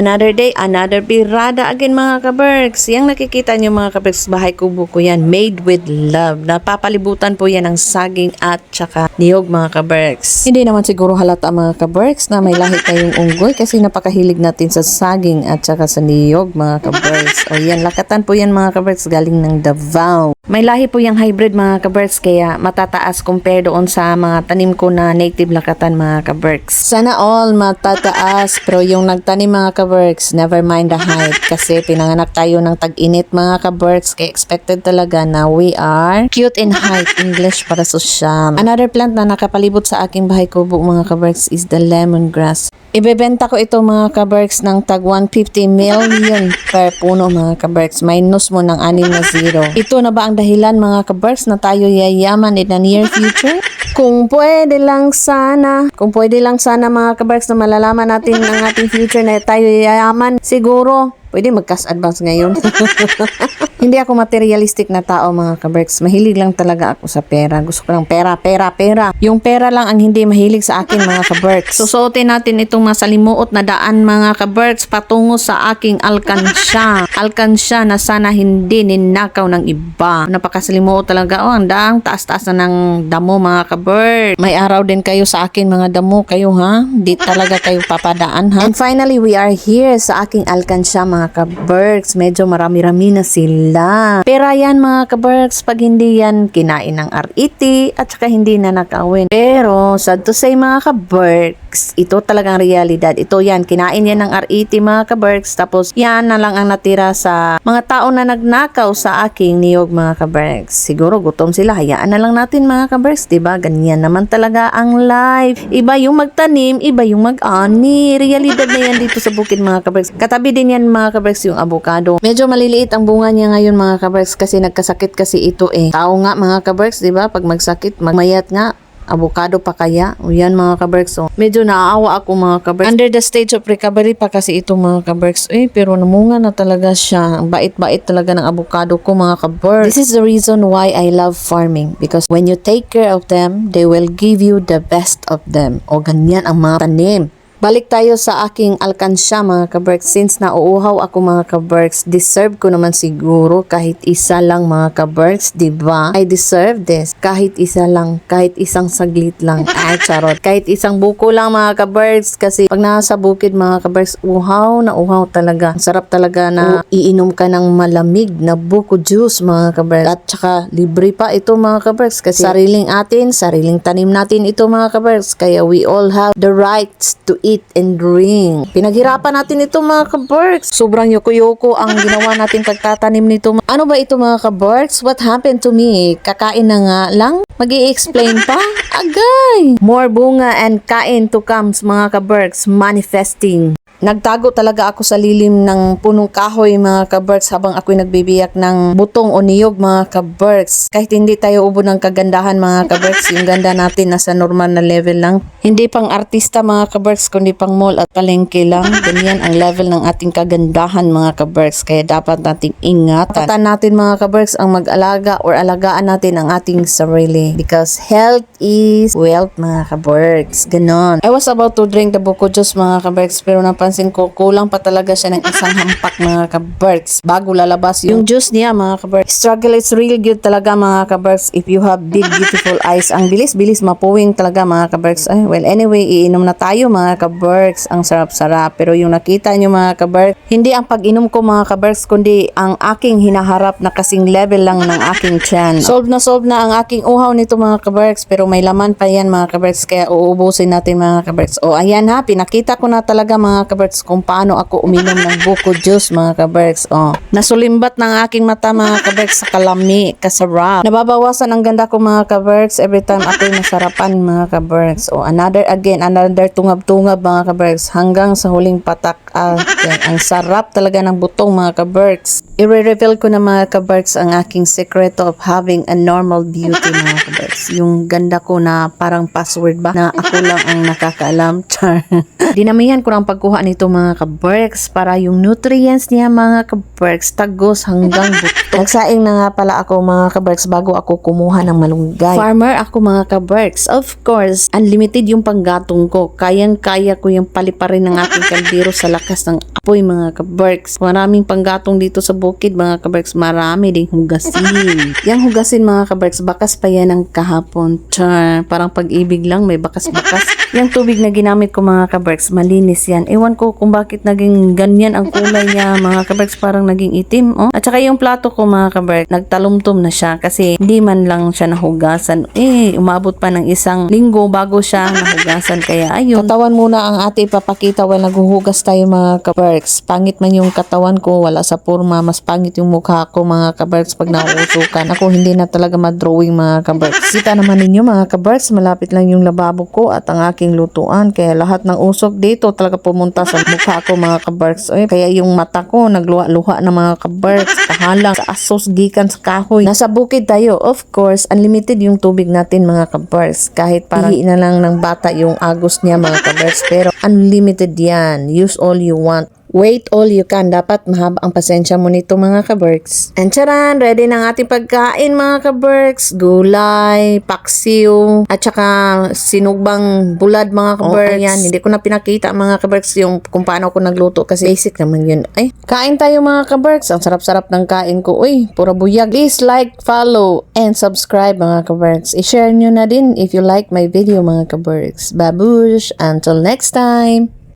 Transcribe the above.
Another day, another birada again mga kaberks. Yang nakikita nyo mga kaberks, bahay kubo ko yan. Made with love. Napapalibutan po yan ng saging at tsaka niyog mga kaberks. Hindi naman siguro halata mga kaberks na may lahi tayong unggoy kasi napakahilig natin sa saging at tsaka sa niyog mga kaberks. O yan, lakatan po yan mga kaberks galing ng Davao. May lahi po yung hybrid mga kaberks kaya matataas compare doon sa mga tanim ko na native lakatan mga kaberks. Sana all matataas pero yung nagtanim mga kaberks, never mind the height kasi pinanganak tayo ng tag-init mga kaberks kaya expected talaga na we are cute in height English para social. Another plant na nakapalibot sa aking bahay kubo mga kaberks is the lemongrass. Ibebenta ko ito mga kaberks ng tag 150 million per puno mga kaberks. Minus mo ng anim na zero. Ito na ba ang dahilan mga kaberks na tayo yayaman in the near future? Kung pwede lang sana, kung pwede lang sana mga kaberks na malalaman natin ng ating future na tayo yayaman, siguro pwede mag-cash advance ngayon. Hindi ako materialistic na tao mga kaberks. Mahilig lang talaga ako sa pera. Gusto ko lang pera, pera, pera. Yung pera lang ang hindi mahilig sa akin mga kaberks. Susuotin natin itong masalimuot na daan mga kaberks patungo sa aking alkansya. Alkansya na sana hindi ninakaw ng iba. Napakasalimuot talaga. Oh, ang daang taas-taas na ng damo mga kaberks. May araw din kayo sa akin mga damo kayo ha. Di talaga kayo papadaan ha. And finally, we are here sa aking alkansya mga kaberks. Medyo marami-rami na sila. Pera yan mga kaberks pag hindi yan kinain ng RET at saka hindi na nakawin. Pero sad to say mga kaberks, ito talagang realidad. Ito yan, kinain yan ng RET mga kaberks tapos yan na lang ang natira sa mga tao na nagnakaw sa aking niyog mga kaberks. Siguro gutom sila, hayaan na lang natin mga kaberks, 'di ba? Ganyan naman talaga ang life. Iba yung magtanim, iba yung mag-ani. Realidad na yan dito sa bukid mga kaberks. Katabi din yan mga kaberks yung avocado. Medyo maliliit ang bunga niya ngayon mga kaberks kasi nagkasakit kasi ito eh. Tao nga mga kaberks, 'di ba? Pag magsakit, magmayat nga avocado pa kaya. O yan mga kaberks. So, medyo naaawa ako mga kaberks. Under the stage of recovery pa kasi ito mga kaberks. Eh, pero namunga na talaga siya. Bait-bait talaga ng avocado ko mga kaberks. This is the reason why I love farming. Because when you take care of them, they will give you the best of them. O ganyan ang mga tanim. Balik tayo sa aking alkansya mga kaberks. Since nauuhaw ako mga kaberks, deserve ko naman siguro kahit isa lang mga kaberks, ba? I deserve this. Kahit isa lang, kahit isang saglit lang. Ay, charot. Kahit isang buko lang mga kaberks. Kasi pag nasa bukid mga kaberks, uhaw na uhaw talaga. Sarap talaga na iinom ka ng malamig na buko juice mga kaberks. At saka libre pa ito mga kaberks. Kasi sariling atin, sariling tanim natin ito mga kaberks. Kaya we all have the rights to and drink. Pinaghirapan natin ito mga kaberks. Sobrang yoko-yoko ang ginawa natin pagtatanim nito. Ano ba ito mga kaberks? What happened to me? Kakain na nga lang? mag explain pa? Agay! More bunga and kain to comes mga kaberks manifesting. Nagtago talaga ako sa lilim ng punong kahoy mga kaberks habang ako'y nagbibiyak ng butong o niyog mga kaberks. Kahit hindi tayo ubo ng kagandahan mga kaberks, yung ganda natin nasa normal na level lang. Hindi pang artista mga kaberks, kundi pang mall at palengke lang. Ganyan ang level ng ating kagandahan mga kaberks. Kaya dapat nating ingatan. Patan natin mga kaberks ang mag-alaga or alagaan natin ang ating sarili. Because health is wealth mga kaberks. Ganon. I was about to drink the buko juice mga kaberks pero napansin ko kulang pa talaga siya ng isang hampak mga kaberks bago lalabas yung juice niya mga kaberks. Struggle is real good talaga mga kaberks if you have big beautiful eyes. Ang bilis-bilis mapuwing talaga mga kaberks. Ay, well anyway, iinom na tayo mga kaberks. Ang sarap-sarap. Pero yung nakita nyo mga kaberks, hindi ang pag-inom ko mga kaberks kundi ang aking hinaharap na kasing level lang ng aking chan. Solve na solve na ang aking uhaw nito mga kaberks pero may laman pa yan mga kaberks kaya uubusin natin mga kaberks. O ayan ha, pinakita ko na talaga mga kaberks kung paano ako uminom ng buko juice mga kaberks. O, nasulimbat ng aking mata mga kaberks sa kalami, kasarap. Nababawasan ang ganda ko mga kaberks every time ako'y nasarapan mga kaberks. O another again, another tungab-tungab mga kaberks hanggang sa huling patak. Ah, yan, ang sarap talaga ng butong mga kaberks. I-reveal ko na mga kabarks ang aking sekreto of having a normal beauty mga kabarks. Yung ganda ko na parang password ba na ako lang ang nakakaalam. Char. Dinamihan ko ng pagkuha nito mga kabarks para yung nutrients niya mga kabarks tagos hanggang buto. Nagsaing na nga pala ako mga kabarks bago ako kumuha ng malunggay. Farmer ako mga kabarks. Of course, unlimited yung panggatong ko. Kayang-kaya ko yung paliparin ng aking kaldero sa lakas ng apoy mga kabarks. Maraming panggatong dito sa bukid mga kabarks. Marami ding hugasin. Yang hugasin mga kabarks, bakas pa yan ng kahapon. Char, parang pag-ibig lang may bakas-bakas. Yung tubig na ginamit ko mga kabarks, malinis yan. Ewan ko kung bakit naging ganyan ang kulay niya mga kabarks, parang naging itim. Oh. At saka yung plato ko mga kabarks, nagtalumtom na siya kasi hindi man lang siya nahugasan. Eh, umabot pa ng isang linggo bago siya nahugasan. Kaya ayun. Katawan muna ang ate ipapakita while naghuhugas tayo mga kabarks. Pangit man yung katawan ko, wala sa forma. Mas pangit yung mukha ko mga kabarks pag nauusukan. Ako hindi na talaga madrawing mga kabarks. Kita naman ninyo mga kabarks, malapit lang yung lababo ko at ang aking lutuan. Kaya lahat ng usok dito talaga pumunta sa mukha ko mga kabarks. Oy, kaya yung mata ko nagluha-luha na mga kabarks. Kahalang sa asos gikan sa kahoy. Nasa bukid tayo. Of course, unlimited yung tubig natin mga kabarks. Kahit parang na lang ng bata yung agos niya mga kabarks. Pero unlimited yan. Use all you want. Wait all you can. Dapat mahaba ang pasensya mo nito mga kaberks. And charan, ready na ang ating pagkain mga kaberks. Gulay, paksiw, at saka sinugbang bulad mga kaberks. ayan, hindi ko na pinakita mga kaberks yung kung paano ako nagluto kasi basic naman yun. Ay, kain tayo mga kaberks. Ang sarap-sarap ng kain ko. Uy, pura buyag. Please like, follow, and subscribe mga kaberks. I-share nyo na din if you like my video mga kaberks. Babush! Until next time!